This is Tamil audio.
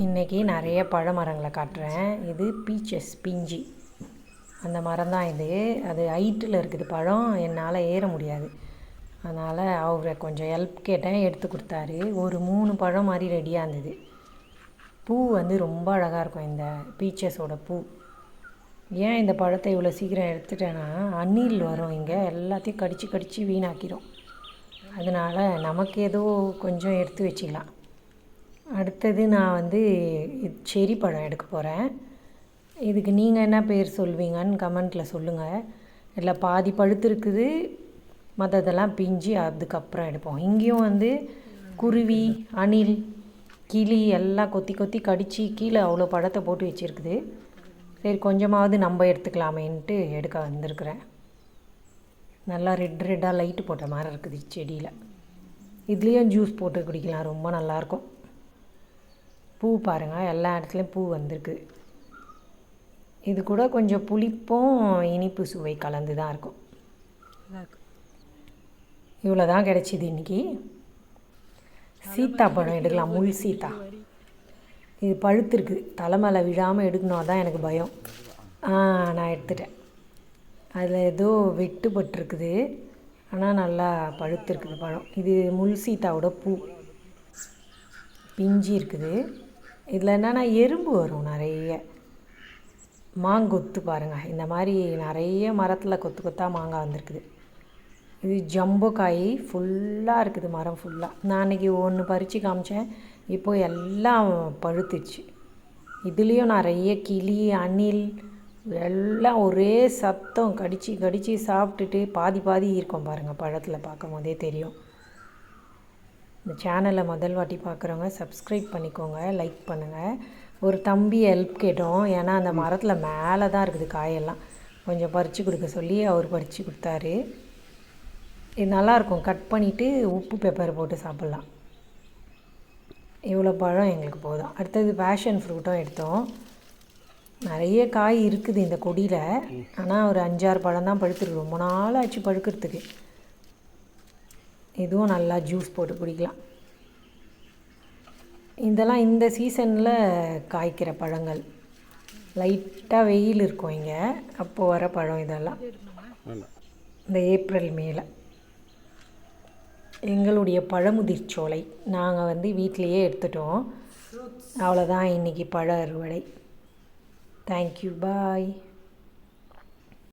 இன்றைக்கி நிறைய பழ மரங்களை காட்டுறேன். இது பீச்சஸ் பிஞ்சி. அந்த மரம் தான் இது. அது ஹைட்டில் இருக்குது பழம். என்னால் ஏற முடியாது. அதனால் அவரை கொஞ்சம் ஹெல்ப் கேட்டேன். எடுத்து கொடுத்தாரு. ஒரு மூணு பழம் மாதிரி ரெடியாக இருந்தது. பூ வந்து ரொம்ப அழகாக இருக்கும். இந்த பீச்சஸோட பூ. ஏன் இந்த பழத்தை இவ்வளோ சீக்கிரம் எடுத்துட்டேன்னா அணில் வரும் இங்கே. எல்லாத்தையும் கடித்து கடித்து வீணாக்கிடும் அதனால் நமக்கு ஏதோ கொஞ்சம் எடுத்து வச்சுக்கலாம். அடுத்தது நான் வந்து செரி பழம் எடுக்க போகிறேன் இதுக்கு நீங்கள் என்ன பேர் சொல்வீங்கன்னு கமெண்ட்டில் சொல்லுங்கள் இல்லை பாதி பழுத்து இருக்குது மற்றதெல்லாம் பிஞ்சு அதுக்கப்புறம் எடுப்போம். இங்கேயும் வந்து குருவி அணில் கிளி எல்லாம் கொத்தி கொத்தி கடித்து கீழே அவ்வளோ பழத்தை போட்டு வச்சுருக்குது. சரி கொஞ்சமாவது நம்ம எடுத்துக்கலாமேன்ட்டு எடுக்க வந்திருக்கிறேன். நல்லா ரெட் ரெட்டாக லைட்டு போட்ட மாதிரி இருக்குது செடியில். இதுலேயும் ஜூஸ் போட்டு குடிக்கலாம் ரொம்ப நல்லாயிருக்கும் பூ பாருங்கள் எல்லா இடத்துலையும் பூ வந்திருக்கு. இது கூட கொஞ்சம் புளிப்பும் இனிப்பு சுவை கலந்து தான் இருக்கும். இவ்வளோ தான் கிடச்சிது இன்றைக்கி சீத்தாப்பழம் எடுக்கலாம் முள் சீத்தா. இது பழுத்திருக்கு தலை மேலே விழாமல் எடுக்கணும் தான் எனக்கு பயம். நான் எடுத்துட்டேன். அதில் ஏதோ வெட்டுப்பட்டிருக்குது ஆனால் நல்லா பழுத்திருக்குது பழம். இது முள் சீத்தாவோட பூ. பிஞ்சு இருக்குது. இதில் என்னென்னா எறும்பு வரும் நிறைய. மாங்கொத்து பாருங்கள் இந்த மாதிரி நிறைய மரத்தில் கொத்து கொத்தாக மாங்காய் வந்திருக்குது. இது ஜம்போ காய் ஃபுல்லாக இருக்குது மரம் ஃபுல்லாக நான் அன்றைக்கி ஒன்று பறித்து காமிச்சேன். இப்போ எல்லாம் பழுத்துச்சு. இதுலேயும் நிறைய கிளி அணில் எல்லாம் ஒரே சத்தம். கடித்து கடித்து சாப்பிட்டுட்டு பாதி பாதி இருக்கும் பாருங்கள் பழத்தில் பார்க்கும் போதே தெரியும். இந்த சேனலை முதல் வாட்டி பார்க்குறவங்க சப்ஸ்கிரைப் பண்ணிக்கோங்க லைக் பண்ணுங்கள் ஒரு தம்பி ஹெல்ப் கேட்டோம். ஏன்னா அந்த மரத்தில் மேலே தான் இருக்குது காயெல்லாம். கொஞ்சம் பறித்து கொடுக்க சொல்லி அவர் பறித்து கொடுத்தாரு. இது நல்லாயிருக்கும். கட் பண்ணிவிட்டு உப்பு பெப்பர் போட்டு சாப்பிட்லாம். இவ்வளோ பழம் எங்களுக்கு போதும். அடுத்தது பேஷன் ஃப்ரூட்டும் எடுத்தோம். நிறைய காய் இருக்குது இந்த கொடியில். ஆனால் ஒரு அஞ்சாறு பழம் தான் பழுத்துருக்கு. ரொம்ப நாள் ஆச்சு பழுக்கிறதுக்கு. இதுவும் நல்லா ஜூஸ் போட்டு குடிக்கலாம். இதெல்லாம் இந்த சீசனில் காய்க்கிற பழங்கள். லைட்டாக வெயில் இருக்கும் இங்கே. அப்போது வர பழம் இதெல்லாம். இந்த ஏப்ரல் மேல. எங்களுடைய பழமுதிர் சோலை நாங்கள் வந்து வீட்டிலையே எடுத்துட்டோம். அவ்வளோதான் இன்றைக்கி பழ அறுவடை. Thank you bye